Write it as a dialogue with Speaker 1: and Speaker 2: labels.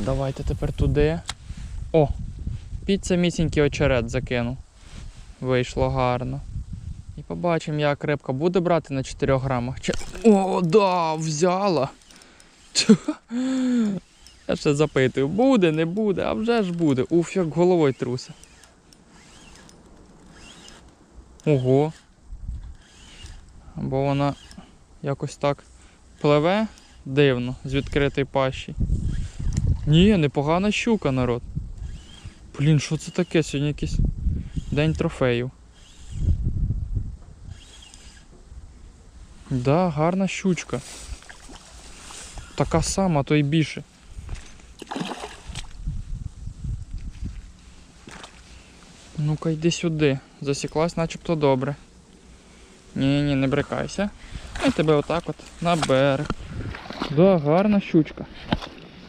Speaker 1: Давайте тепер туди. О! Під це місінький очерет закинув. Вийшло гарно. І побачимо, як рибка буде брати на 4 грамах. Чи... О, да, взяла. Я ще запитую, буде, не буде, а вже ж буде. Уф, як головою труся. Ого. Або вона якось так пливе дивно з відкритої пащі. Ні, непогана щука, народ. Блін, що це таке? Сьогодні якийсь день трофеїв. Да, гарна щучка. Така сама, то й більше. Ну-ка йди сюди. Засіклась начебто добре. Ні, ні, не брикайся. Я тебе отак от на берег. Да, гарна щучка.